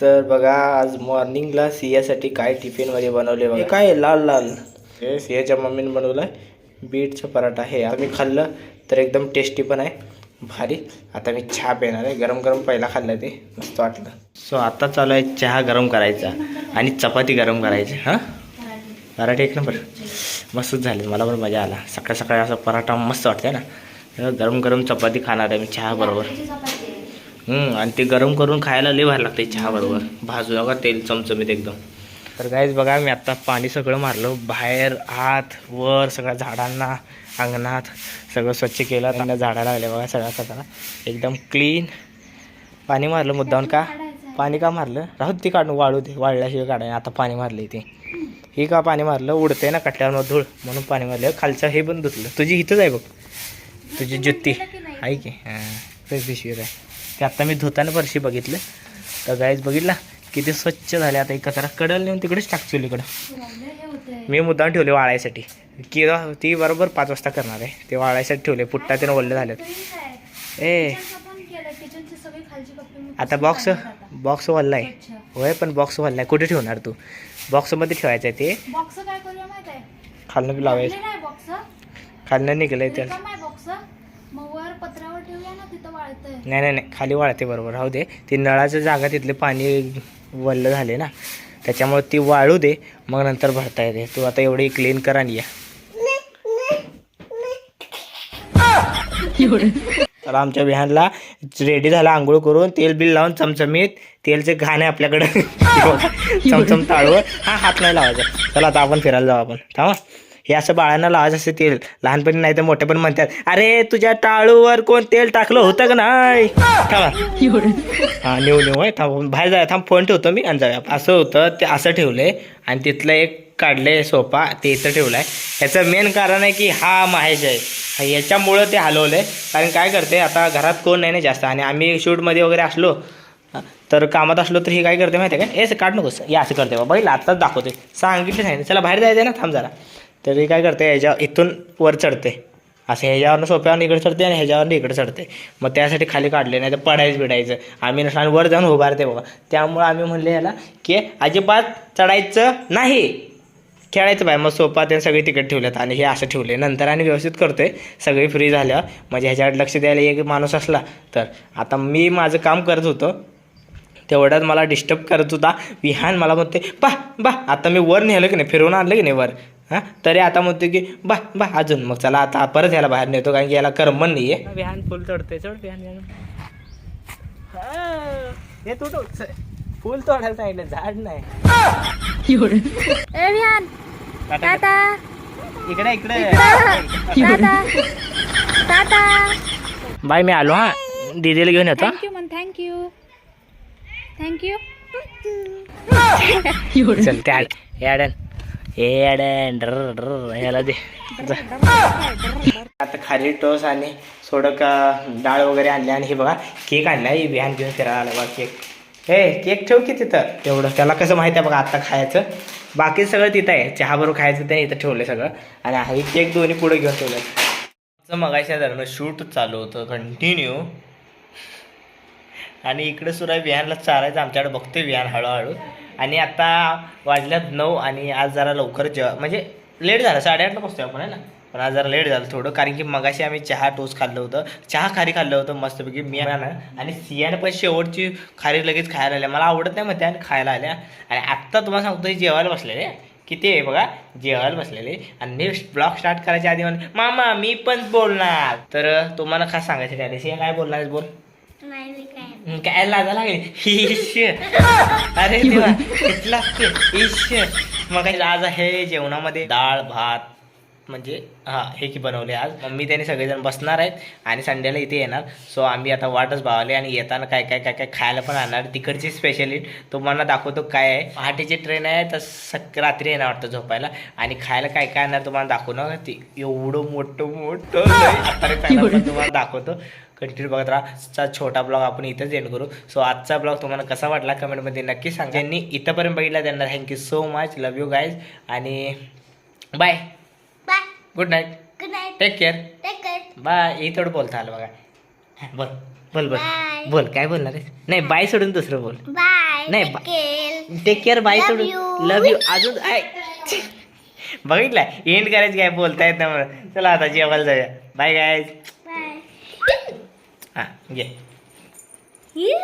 तर बघा आज मॉर्निंगला सियासाठी काय टिफिनमध्ये बनवले बघा. काय? लाल लाल. हे सियाच्या मम्मीने बनवलं आहे बीटचं पराठा हे आम्ही खाल्लं तर एकदम टेस्टी पण आहे. भारी. आता मी चहा पिणार आहे. गरम गरम पहिला खाल्लं ते. मस्त वाटलं. सो आता चालू आहे चहा गरम करायचा आणि चपाती गरम करायची. हां? पराठे एक नंबर. मस्तच झाले. मला पण मजा आला. सकाळ सकाळी असं पराठा मस्त वाटतंय ना. गरम गरम चपाती खाणार आहे मी चहा बरोबर. आणि ते गरम करून खायला लय भारी लागते चहाबरोबर. भाजू नका तेल चमचमीत एकदम. तर काहीच बघा मी आत्ता पाणी सगळं मारलं. बाहेर आत वर सगळ्या झाडांना अंगणात सगळं स्वच्छ केलं. त्यांना झाडं लागले बघा सगळ्या कचरा एकदम क्लीन पाणी मारलं मुद्दाम का? पाणी का मारलं? राहू ते काढून वाळू दे. वाळल्याशिवाय काढाय आता पाणी मारलं ते. ही का पाणी मारलं? उडते ना कटल्यावर धूळ. म्हणून पाणी मारलं खालचं हे पण धुतलं. तुझी इथंच आहे बघ. तुझी जुत्ती. आहे की? हां. तेच पिशवीत आहे ते आत्ता मी धुताना परशी बघितलं. तर गाईज बघितला? किती स्वच्छ झाले आता एक कचरा कडल नेऊन तिकडेच टाकतो इकडं मी मुद्दाम ठेवले वाळायसाठी. की ती बरोबर पाच वाजता करणार आहे. ते वाळायसाठी ठेवले पुट्टा त्यानं ओढले झालेत ए. आता बॉक्स बॉक्स वल्ला आहे होय पण बॉक्स वल्ला आहे कुठे ठेवणार तू? बॉक्समध्ये ठेवायचं आहे? ते खालनं लावायचं. खालनं निघलंय त्याला. मग वर पत्रावर ठेवूया ना तिथं वाळतंय. नाही नाही नाही खाली वाळते बरोबर. राहू दे. ती नळाचं जागा तिथले पाणी वल्ल झाले ना. त्याच्यामुळे ती वाळू दे मग नंतर भरता येते. तू आता एवढी क्लीन करा आणि या. तर आमच्या बिहानला रेडी झाला आंघोळ करून तेल बिल लावून चमचमीत तेलचे घाण आहे आपल्याकडे. चमचम ताळवर हा हात नाही लावायचा. चला आता आपण फिरायला जाऊ आपण. थांबा. हे असं बाळांना लावायचं असते तेल. लहानपणी नाही तर मोठे पण म्हणतात अरे तुझ्या टाळूवर कोण तेल टाकलं होतं का नाही? थांबा. हा नेऊ नेऊ आहे थांब. बाहेर जाऊया. थांब फोन ठेवतो मी आणि जाऊया. असं होतं ते असं ठेवलंय आणि तिथलं एक काढले सोफा ते इथं ठेवलाय. ह्याचं मेन कारण आहे की हा माहेश आहे. याच्यामुळं ते हलवलंय. कारण काय करते आता घरात कोण नाही ना जास्त. आणि आम्ही शूटमध्ये वगैरे असलो तर कामात असलो तर हे काय करते माहिती आहे का? हे काढ नकोस हे असं करते बाबा. आत्ताच दाखवते. सांगितलं सांगितलं चला बाहेर जायचं ना? थांब जरा. तर काय करते ह्याच्या इथून वर चढते. असं ह्याच्यावरनं सोप्यावरून इकडे चढते आणि ह्याच्यावरनं इकडे चढते. मग त्यासाठी खाली काढले नाही तर पडायचं बिडायचं. आम्ही नसणार वर जाऊन उभारते बघा त्यामुळं आम्ही म्हणले ह्याला की अजिबात चढायचं नाही. खेळायचं बाय. मग सोपा ते सगळे तिकडे ठेवलेत आणि हे असं ठेवले. नंतर आणि व्यवस्थित करतोय. सगळी फ्री झाल्यावर. म्हणजे ह्याच्यावर लक्ष द्यायला एक माणूस असला तर. आता मी माझं काम करत होतो. तेवढ्यात मला डिस्टर्ब करत होता. विहान मला म्हणते बा बा आता मी वर नेलं की नाही? फिरवून आणलं की नाही वर? हां? तरी आता म्हणते की बा बा अजून मग चला आता परत याला बाहेर नेतो कारण की याला करमन नाही आहे विहान फुल चढते चढ विहान हे तू फुल तोडायला सांगितलं झाड नाही. ए विहान टाटा. टाटा. इकडे इकडे. टाटा. टाटा. बाय मी आलो हा. दीदीला घेऊन येतो. थँक्यू मन थँक्यू थँक्यू चल ते आड डर ह्याला दे. आता खाली टोस आणि थोडं का डाळ वगैरे आणली आणि हे बघा केक आणलाय बिहान घेऊन फिरायला आला बघा केक. हे केक ठेव की तिथं? तेवढं त्याला कसं माहिती आहे बघा आता खायचं. बाकी सगळं तिथं आहे. चहा बरोबर खायचं त्याने इथं ठेवलं सगळं. आणि हे केक दोन्ही पुढे घेऊन ठेवलं मगाच्या धरणं शूट चालू होतं कंटिन्यू आणि इकडे सुद्धा विहानला चारायचं आमच्याकडे बघतोय विहान हळूहळू. आणि आता वाजल्यात नऊ आणि आज जरा लवकर जेव्हा म्हणजे लेट झालं साडेआठला पोचतो आपण आहे ना? पण आज जरा लेट झालं थोडं कारण की मगाशी आम्ही चहा टोस्ट खाल्लं होतं. चहा खारी खाल्लं होतं मस्तपैकी मी ना आणि सियाने पण शेवटची खारी लगेच खायला आल्या. मला आवडत नाही म्हणते आणि खायला आल्या. आणि आत्ता तुम्हाला सांगतो हे जेवायला बसलेले. किती आहे बघा? जेवायला बसलेले. आणि नेक्स्ट ब्लॉग स्टार्ट करायच्या आधी म्हणजे मामा मी पण बोलणार. तर तुम्हाला काय सांगायचं त्या दिवशी. काय बोलणार बोल. हं, काय लाजा लागेल? इश अरे देवा कितला इश मग आज आहे जेवणामध्ये? डाळ भात म्हणजे हां हे की बनवले आज. मम्मी त्याने सगळेजण बसणार आहेत आणि संडेला इथे येणार. सो आम्ही आता वाटच भावले आणि येताना काय काय काय काय खायला पण आणणार. तिकडची स्पेशली तुम्हाला दाखवतो काय आहे. पहाटेची ट्रेन आहे तर सक रात्री येणार वाटतं झोपायला. आणि खायला काय काय आणणार तुम्हाला दाखवणार. ती एवढं मोठं मोठं तुम्हाला दाखवतो. कंटिन्यू बघत राहा. आजचा छोटा ब्लॉग आपण इथंच एंड करू. सो आजचा ब्लॉग तुम्हाला कसा वाटला कमेंटमध्ये नक्की सांगा. ज्यांनी इथंपर्यंत बघितला त्यांना thank you so much love you guys आणि bye bye good night good night take care take care bye हे थोडं बोलता आलं बघा. बोल. बोल बोल. बोल. काय बोलणार आहे? नाही बाय सोडून दुसरं बोल. बाय नाही टेक केअर बाय सोडून. लव यू अजून आय बघितलं एंड करायचं काय बोलता येत नाही मला. चला आता जेवायला जाऊया. बाय गाय बाय हा घे ये